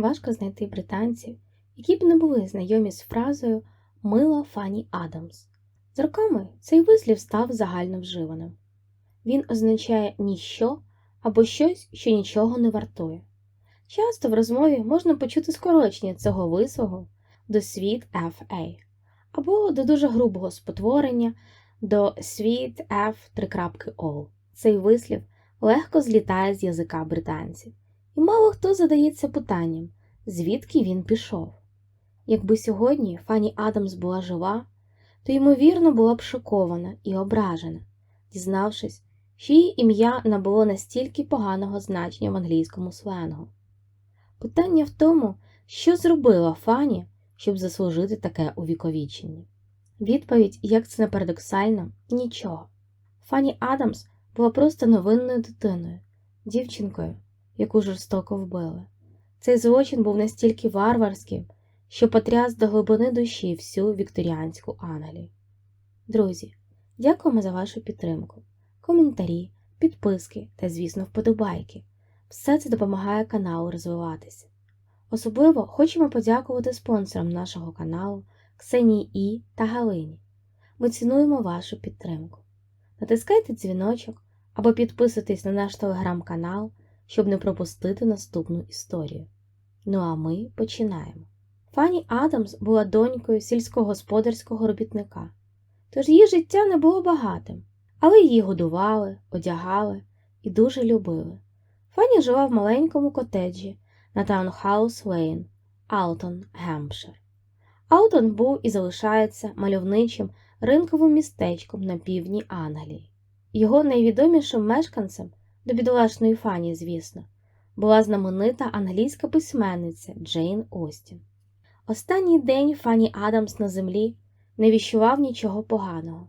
важко знайти британців, які б не були знайомі з фразою Мила Фанні Адамс. З роками цей вислів став загально вживаним. Він означає ніщо або щось, що нічого не вартує. Часто в розмові можна почути скорочення цього вислову до світ FA або до дуже грубого спотворення до світ F 3.0. Цей вислів легко злітає з язика британців, мало хто задається питанням, звідки він пішов. Якби сьогодні Фанні Адамс була жива, то, ймовірно, була б шокована і ображена, дізнавшись, що її ім'я набуло настільки поганого значення в англійському сленгу. Питання в тому, що зробила Фанні, щоб заслужити таке увіковічення. Відповідь, як це не парадоксально, нічого. Фанні Адамс була просто новинною дитиною, дівчинкою, яку жорстоко вбили. Цей злочин був настільки варварським, що потряс до глибини душі всю вікторіанську Англію. Друзі, дякуємо за вашу підтримку, коментарі, підписки та, звісно, вподобайки. Все це допомагає каналу розвиватися. Особливо хочемо подякувати спонсорам нашого каналу Ксенії І та Галині. Ми цінуємо вашу підтримку. Натискайте дзвіночок або підписуйтесь на наш телеграм-канал, щоб не пропустити наступну історію. Ну а ми починаємо. Фанні Адамс була донькою сільськогосподарського робітника, тож її життя не було багатим, але її годували, одягали і дуже любили. Фанні жила в маленькому котеджі на Таунхаус Лейн, Алтон, Гемпшир. Алтон був і залишається мальовничим ринковим містечком на півдні Англії. Його найвідомішим мешканцем до бідолашної Фані, звісно, була знаменита англійська письменниця Джейн Остін. Останній день Фанні Адамс на землі не віщував нічого поганого.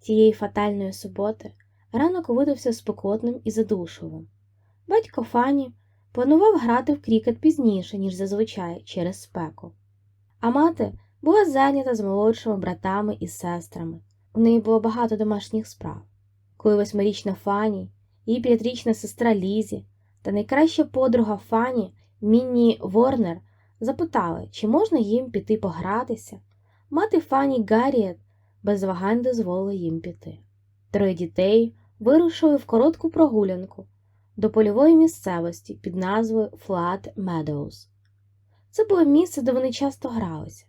Тієї фатальної суботи ранок видався спекотним і задушливим. Батько Фані планував грати в крікет пізніше, ніж зазвичай через спеку. А мати була зайнята з молодшими братами і сестрами. У неї було багато домашніх справ. Коли восьмирічна Фані, її п'ятирічна сестра Лізі та найкраща подруга Фані Мінні Ворнер запитали, чи можна їм піти погратися. Мати Фані Гарріет без вагань дозволила їм піти. Троє дітей вирушили в коротку прогулянку до польової місцевості під назвою Flat Meadows. Це було місце, де вони часто гралися.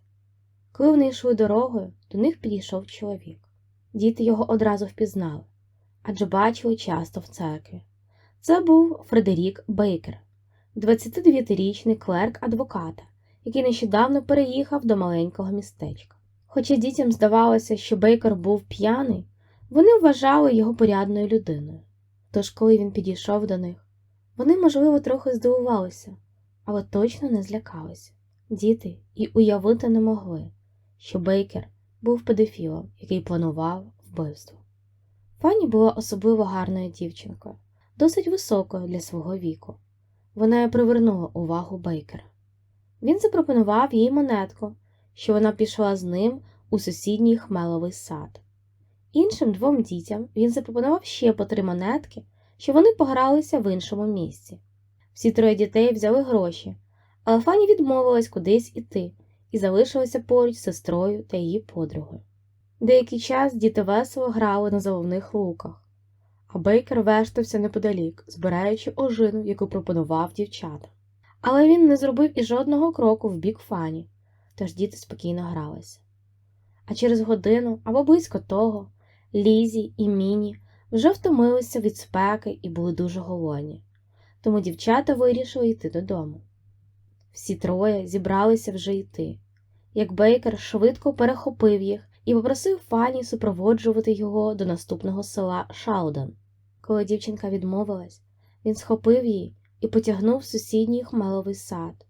Коли вони йшли дорогою, до них підійшов чоловік. Діти його одразу впізнали, адже бачили часто в церкві. Це був Фредерік Бейкер, 29-річний клерк адвоката, який нещодавно переїхав до маленького містечка. Хоча дітям здавалося, що Бейкер був п'яний, вони вважали його порядною людиною. Тож, коли він підійшов до них, вони, можливо, трохи здивувалися, але точно не злякалися. Діти і уявити не могли, що Бейкер був педофілом, який планував вбивство. Фанні була особливо гарною дівчинкою, досить високою для свого віку. Вона й привернула увагу Бейкера. Він запропонував їй монетку, що вона пішла з ним у сусідній хмеловий сад. Іншим двом дітям він запропонував ще по три монетки, що вони погралися в іншому місці. Всі троє дітей взяли гроші, але Фані відмовилась кудись іти і залишилася поруч з сестрою та її подругою. Деякий час діти весело грали на заливних луках, а Бейкер вештався неподалік, збираючи ожину, яку пропонував дівчата. Але він не зробив і жодного кроку в бік Фані, тож діти спокійно гралися. А через годину або близько того Лізі і Міні вже втомилися від спеки і були дуже голодні, тому дівчата вирішили йти додому. Всі троє зібралися вже йти, як Бейкер швидко перехопив їх і попросив Фані супроводжувати його до наступного села Шауден. Коли дівчинка відмовилась, він схопив її і потягнув в сусідній хмеловий сад.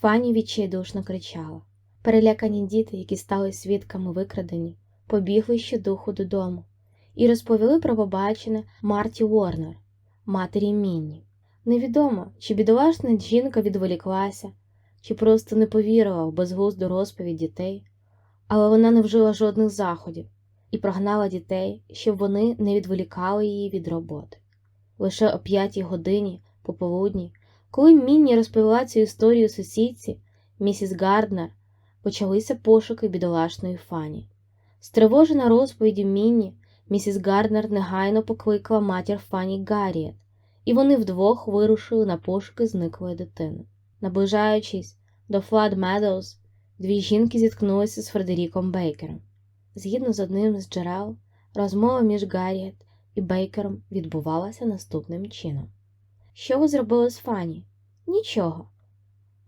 Фані відчайдушно кричала. Перелякані діти, які стали свідками викрадення, побігли щодуху додому і розповіли про побачене Марті Уорнер, матері Мінні. Невідомо, чи бідолашна жінка відволіклася, чи просто не повірила в безглузду розповідь дітей, але вона не вжила жодних заходів і прогнала дітей, щоб вони не відволікали її від роботи. Лише о п'ятій годині пополудні, Коли Мінні розповіла цю історію сусідці, місіс Гарднер, почалися пошуки бідолашної Фані. Стривожена розповіддю Мінні, місіс Гарднер негайно покликала матір Фані Гарріет, і вони вдвох вирушили на пошуки зниклої дитини. Наближаючись до Флад Медоуз, дві жінки зіткнулися з Фредеріком Бейкером. Згідно з одним з джерел, розмова між Гарріет і Бейкером відбувалася наступним чином. Що ви зробили з Фані? Нічого.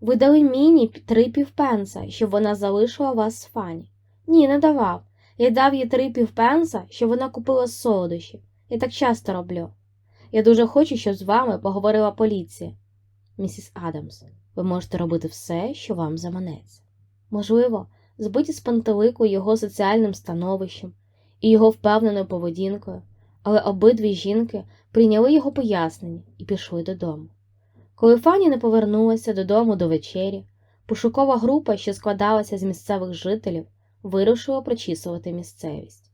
Ви дали Міні три півпенса, щоб вона залишила вас з Фані. Ні, не давав. Я дав їй три півпенса, щоб вона купила солодощі. Я так часто роблю. Я дуже хочу, щоб з вами поговорила поліція. Місіс Адамс, ви можете робити все, що вам заманеться. Можливо, збиті з пантелику його соціальним становищем і його впевненою поведінкою, але обидві жінки прийняли його пояснення і пішли додому. Коли Фані не повернулася додому до вечері, пошукова група, що складалася з місцевих жителів, вирушила прочісувати місцевість.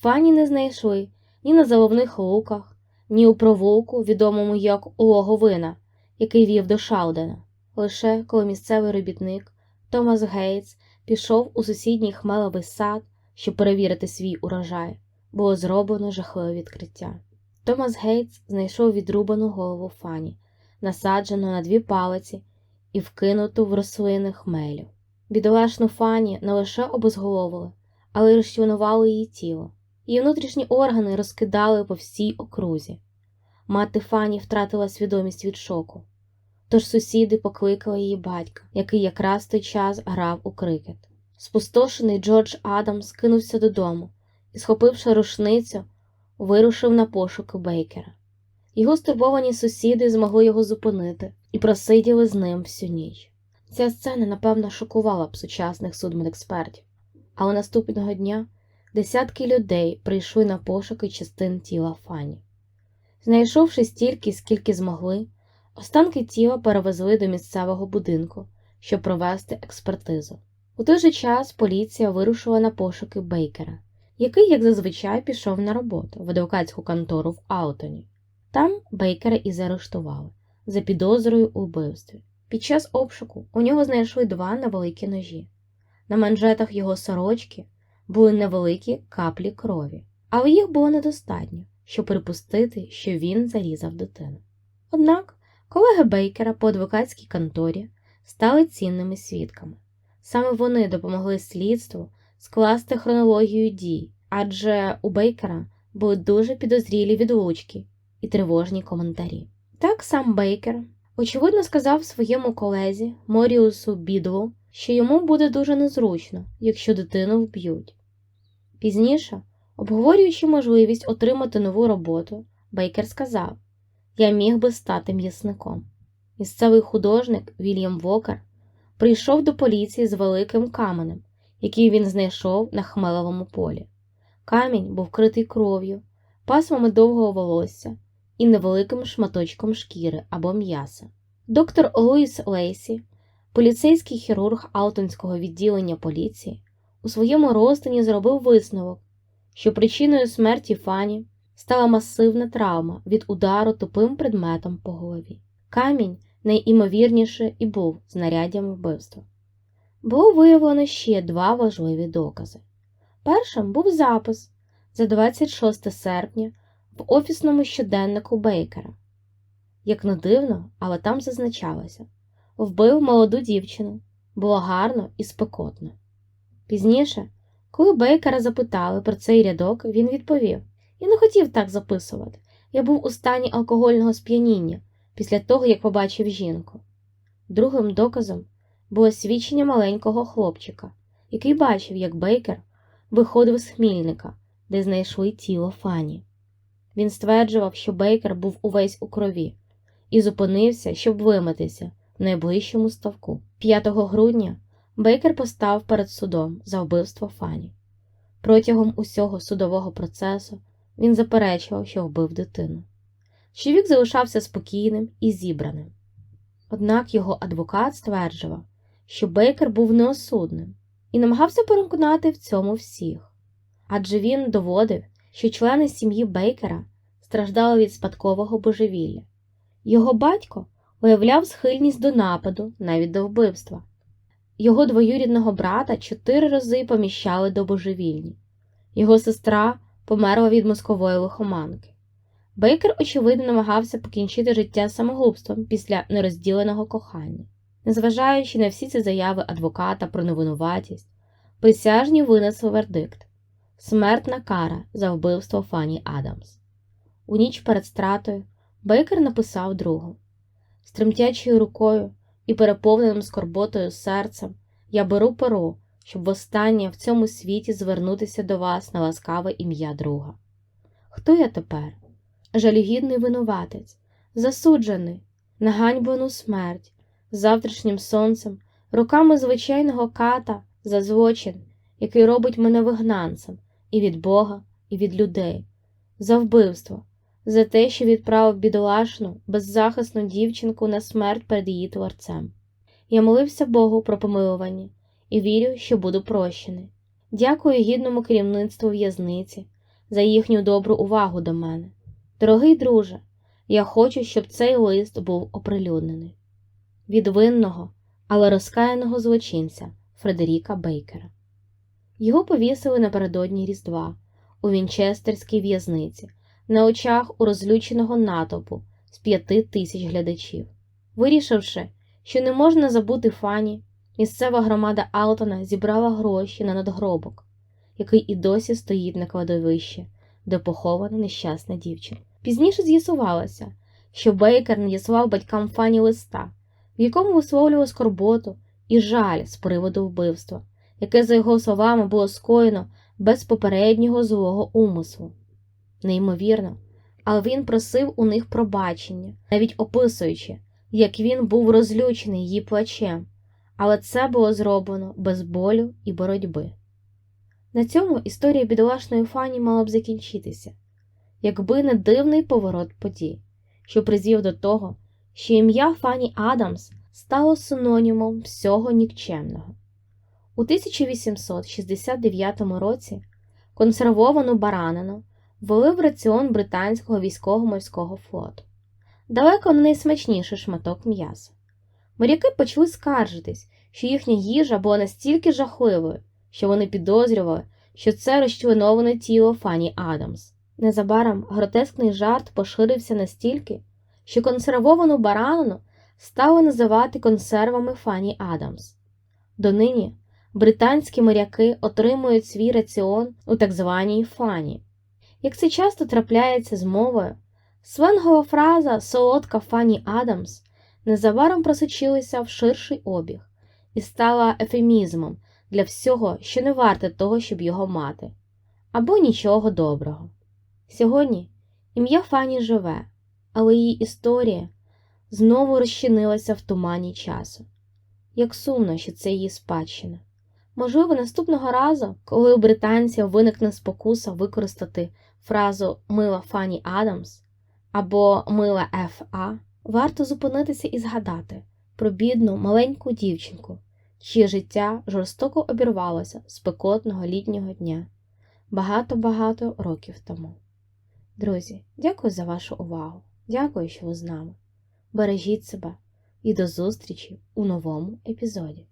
Фані не знайшли ні на заливних луках, ні у провулку, відомому як Логовина, який вів до Шалдена. Лише коли місцевий робітник Томас Гейтс пішов у сусідній хмелевий сад, щоб перевірити свій урожай, було зроблено жахливе відкриття. Томас Гейтс знайшов відрубану голову Фані, насаджену на дві палиці і вкинуту в рослини хмелю. Бідолашну Фані не лише обезголовили, але й розчленували її тіло. Її внутрішні органи розкидали по всій окрузі. Мати Фані втратила свідомість від шоку. Тож сусіди покликали її батька, який якраз той час грав у крикет. Спустошений Джордж Адамс кинувся додому і, схопивши рушницю, вирушив на пошуки Бейкера. Його стурбовані сусіди змогли його зупинити і просиділи з ним всю ніч. Ця сцена, напевно, шокувала б сучасних судмедекспертів, але наступного дня десятки людей прийшли на пошуки частин тіла Фані. Знайшовши стільки, скільки змогли, останки тіла перевезли до місцевого будинку, щоб провести експертизу. У той же час поліція вирушила на пошуки Бейкера, який, як зазвичай, пішов на роботу в адвокатську контору в Аутоні. Там Бейкера і заарештували за підозрою у вбивстві. Під час обшуку у нього знайшли два невеликі ножі. На манжетах його сорочки були невеликі каплі крові, але їх було недостатньо, щоб припустити, що він зарізав дитину. Однак колеги Бейкера по адвокатській конторі стали цінними свідками. Саме вони допомогли слідству скласти хронологію дій, адже у Бейкера були дуже підозрілі відлучки і тривожні коментарі. Так сам Бейкер, очевидно, сказав своєму колезі Моріусу Бідлу, що йому буде дуже незручно, якщо дитину вб'ють. Пізніше, обговорюючи можливість отримати нову роботу, Бейкер сказав: Я міг би стати м'ясником. Місцевий художник Вільям Вокер прийшов до поліції з великим каменем, який він знайшов на хмелевому полі. Камінь був вкритий кров'ю, пасмами довгого волосся і невеликим шматочком шкіри або м'яса. Доктор Луїс Лейсі, поліцейський хірург Алтонського відділення поліції, у своєму розтині зробив висновок, що причиною смерті Фані стала масивна травма від удару тупим предметом по голові. Камінь найімовірніше і був знаряддям вбивства. Було виявлено ще два важливі докази. Першим був запис за 26 серпня в офісному щоденнику Бейкера. Як не дивно, але там зазначалося вбив молоду дівчину, було гарно і спекотно. Пізніше, коли Бейкера запитали про цей рядок, він відповів: Я не хотів так записувати. Я був у стані алкогольного сп'яніння після того, як побачив жінку. Другим доказом було свідчення маленького хлопчика, який бачив, як Бейкер виходив з хмільника, де знайшли тіло Фані. Він стверджував, що Бейкер був увесь у крові і зупинився, щоб вимитися в найближчому ставку. 5 грудня Бейкер постав перед судом за вбивство Фані. Протягом усього судового процесу він заперечував, що вбив дитину. Чоловік залишався спокійним і зібраним. Однак його адвокат стверджував, що Бейкер був неосудним і намагався переконати в цьому всіх, адже він доводив, що члени сім'ї Бейкера страждали від спадкового божевілля. Його батько виявляв схильність до нападу, навіть до вбивства. Його двоюрідного брата чотири рази поміщали до божевільні. Його сестра померла від мозкової лихоманки. Бейкер, очевидно, намагався покінчити життя самогубством після нерозділеного кохання. Незважаючи на всі ці заяви адвоката про невинуватість, присяжні винесли вердикт смертна кара за вбивство Фанні Адамс. У ніч перед стратою Бейкер написав другу з тремтячою рукою і переповненим скорботою серцем я беру перо, щоб востаннє в цьому світі звернутися до вас на ласкаве ім'я друга. Хто я тепер? Жалюгідний винуватець, засуджений, на ганьбану смерть, завтрашнім сонцем, руками звичайного ката за злочин, який робить мене вигнанцем і від Бога, і від людей, за вбивство, за те, що відправив бідолашну, беззахисну дівчинку на смерть перед її творцем. Я молився Богу про помилування і вірю, що буду прощений. Дякую гідному керівництву в'язниці за їхню добру увагу до мене. Дорогий друже, я хочу, щоб цей лист був оприлюднений. Від винного, але розкаяного злочинця Фредеріка Бейкера. Його повісили напередодні Різдва у Вінчестерській в'язниці на очах у розлюченого натовпу з п'яти тисяч глядачів. Вирішивши, що не можна забути фані, місцева громада Алтона зібрала гроші на надгробок, який і досі стоїть на кладовищі, де похована нещасна дівчина. Пізніше з'ясувалося, що Бейкер надіслав батькам фані листа, в якому висловлював скорботу і жаль з приводу вбивства, яке, за його словами, було скоєно без попереднього злого умислу. Неймовірно, але він просив у них пробачення, навіть описуючи, як він був розлючений її плачем, але це було зроблено без болю і боротьби. На цьому історія бідолашної фані мала б закінчитися, якби не дивний поворот подій, що призвів до того, що ім'я Фані Адамс стало синонімом всього нікчемного. У 1869 році консервовану баранину ввели в раціон британського військово-морського флоту. Далеко не найсмачніший шматок м'яса. Моряки почали скаржитись, що їхня їжа була настільки жахливою, що вони підозрювали, що це розчленоване тіло Фані Адамс. Незабаром гротескний жарт поширився настільки, що консервовану баранину стали називати консервами Фані Адамс. Донині британські моряки отримують свій раціон у так званій фані. Як це часто трапляється з мовою, сленгова фраза солодка Фані Адамс незабаром просочилася в ширший обіг і стала ефемізмом для всього, що не варте того, щоб його мати, або нічого доброго. Сьогодні ім'я Фані живе, але її історія знову розчинилася в тумані часу. Як сумно, що це її спадщина. Можливо, наступного разу, коли у британців виникне спокуса використати фразу Мила Фані Адамс або Мила Ф.А., варто зупинитися і згадати про бідну маленьку дівчинку, чиє життя жорстоко обірвалося спекотного літнього дня багато-багато років тому. Друзі, дякую за вашу увагу. Дякую, що ви з нами. Бережіть себе і до зустрічі у новому епізоді.